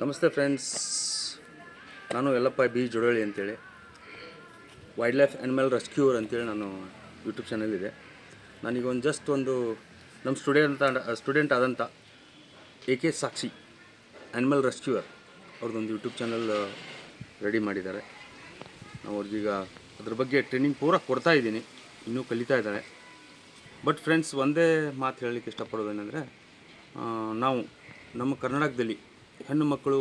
ನಮಸ್ತೆ ಫ್ರೆಂಡ್ಸ್. ನಾನು ಯಲ್ಲಪ್ಪ ಬಿ ಜೊಡಳ್ಳಿ ಅಂತೇಳಿ. ವೈಲ್ಡ್ ಲೈಫ್ ಆ್ಯನಿಮಲ್ ರೆಸ್ಕ್ಯೂರ್ ಅಂತೇಳಿ ನಾನು ಯೂಟ್ಯೂಬ್ ಚಾನಲ್ ಇದೆ. ನಾನೀಗ ಒಂದು ಜಸ್ಟ್ ಒಂದು ನಮ್ಮ ಸ್ಟೂಡೆಂಟ್ ಸ್ಟೂಡೆಂಟ್ ಆದಂಥ A K Sakshi animal rescuer ಅವ್ರದ್ದೊಂದು ಯೂಟ್ಯೂಬ್ ಚಾನಲ್ ರೆಡಿ ಮಾಡಿದ್ದಾರೆ. ನಾವು ಅವ್ರಿಗೀಗ ಅದ್ರ ಬಗ್ಗೆ ಟ್ರೈನಿಂಗ್ ಪೂರ ಕೊಡ್ತಾ ಇದ್ದೀನಿ. ಇನ್ನೂ ಕಲಿತಾ ಇದ್ದಾರೆ. ಬಟ್ ಫ್ರೆಂಡ್ಸ್ ಒಂದೇ ಮಾತು ಹೇಳಲಿಕ್ಕೆ ಇಷ್ಟಪಡೋದೇನೆಂದರೆ ನಾವು ನಮ್ಮ ಕರ್ನಾಟಕದಲ್ಲಿ ಹೆಣ್ಣು ಮಕ್ಕಳು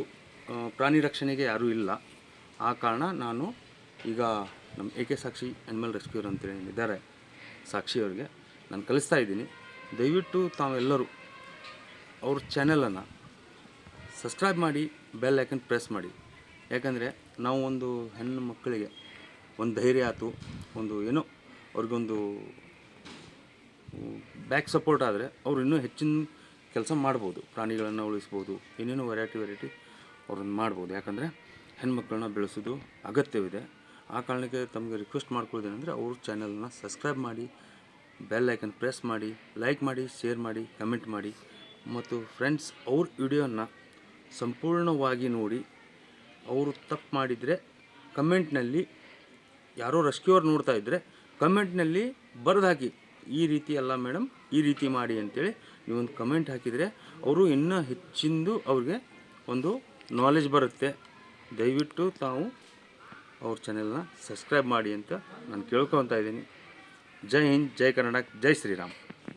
ಪ್ರಾಣಿ ರಕ್ಷಣೆಗೆ ಯಾರೂ ಇಲ್ಲ. ಆ ಕಾರಣ ನಾನು ಈಗ ನಮ್ಮ A K Sakshi animal rescuer ಅಂತೇಳಿ ಇದ್ದಾರೆ ಸಾಕ್ಷಿ ಅವರಿಗೆ ನಾನು ಕಲಿಸ್ತಾ ಇದ್ದೀನಿ. ದಯವಿಟ್ಟು ತಾವೆಲ್ಲರೂ ಅವ್ರ ಚಾನೆಲನ್ನು ಸಬ್ಸ್ಕ್ರೈಬ್ ಮಾಡಿ ಬೆಲ್ ಐಕನ್ ಪ್ರೆಸ್ ಮಾಡಿ. ಯಾಕಂದರೆ ನಾವು ಒಂದು ಹೆಣ್ಣು ಮಕ್ಕಳಿಗೆ ಒಂದು ಧೈರ್ಯ ಆಯಿತು, ಒಂದು ಏನೋ ಅವ್ರಿಗೊಂದು ಬ್ಯಾಕ್ ಸಪೋರ್ಟ್ ಆದರೆ ಅವರು ಇನ್ನೂ ಹೆಚ್ಚಿನ ಕೆಲಸ ಮಾಡ್ಬೋದು, ಪ್ರಾಣಿಗಳನ್ನು ಉಳಿಸ್ಬೋದು, ಏನೇನೋ ವೆರೈಟಿ ವೆರೈಟಿ ಅವ್ರನ್ನ ಮಾಡ್ಬೋದು. ಯಾಕಂದರೆ ಹೆಣ್ಮಕ್ಳನ್ನ ಬೆಳೆಸೋದು ಅಗತ್ಯವಿದೆ. ಆ ಕಾರಣಕ್ಕೆ ತಮಗೆ ರಿಕ್ವೆಸ್ಟ್ ಮಾಡ್ಕೊಳ್ಳೋದೇನೆಂದರೆ ಅವ್ರ ಚಾನಲನ್ನ ಸಬ್ಸ್ಕ್ರೈಬ್ ಮಾಡಿ ಬೆಲ್ ಐಕನ್ ಪ್ರೆಸ್ ಮಾಡಿ ಲೈಕ್ ಮಾಡಿ ಶೇರ್ ಮಾಡಿ ಕಮೆಂಟ್ ಮಾಡಿ. ಮತ್ತು ಫ್ರೆಂಡ್ಸ್ ಅವ್ರ ವಿಡಿಯೋನ ಸಂಪೂರ್ಣವಾಗಿ ನೋಡಿ, ಅವರು ತಪ್ಪು ಮಾಡಿದರೆ ಕಮೆಂಟ್ನಲ್ಲಿ ಯಾರೋ ರೆಸ್ಕ್ಯೂರ್ ನೋಡ್ತಾ ಇದ್ದರೆ ಕಮೆಂಟ್ನಲ್ಲಿ ಬರೆದು ಹಾಕಿ. ಈ ರೀತಿ ಅಲ್ಲ ಮೇಡಮ್, ಈ ರೀತಿ ಮಾಡಿ ಅಂತೇಳಿ ನೀವೊಂದು ಕಮೆಂಟ್ ಹಾಕಿದರೆ ಅವರು ಇನ್ನೂ ಹೆಚ್ಚಿಂದು ಅವ್ರಿಗೆ ಒಂದು ನಾಲೆಜ್ ಬರುತ್ತೆ. ದಯವಿಟ್ಟು ತಾವು ಅವ್ರ ಚಾನೆಲ್ನ ಸಬ್ಸ್ಕ್ರೈಬ್ ಮಾಡಿ ಅಂತ ನಾನು ಕೇಳ್ಕೊತಾ ಇದ್ದೀನಿ. ಜೈ ಹಿಂದ್, ಜೈ ಕರ್ನಾಟಕ, ಜೈ ಶ್ರೀರಾಮ್.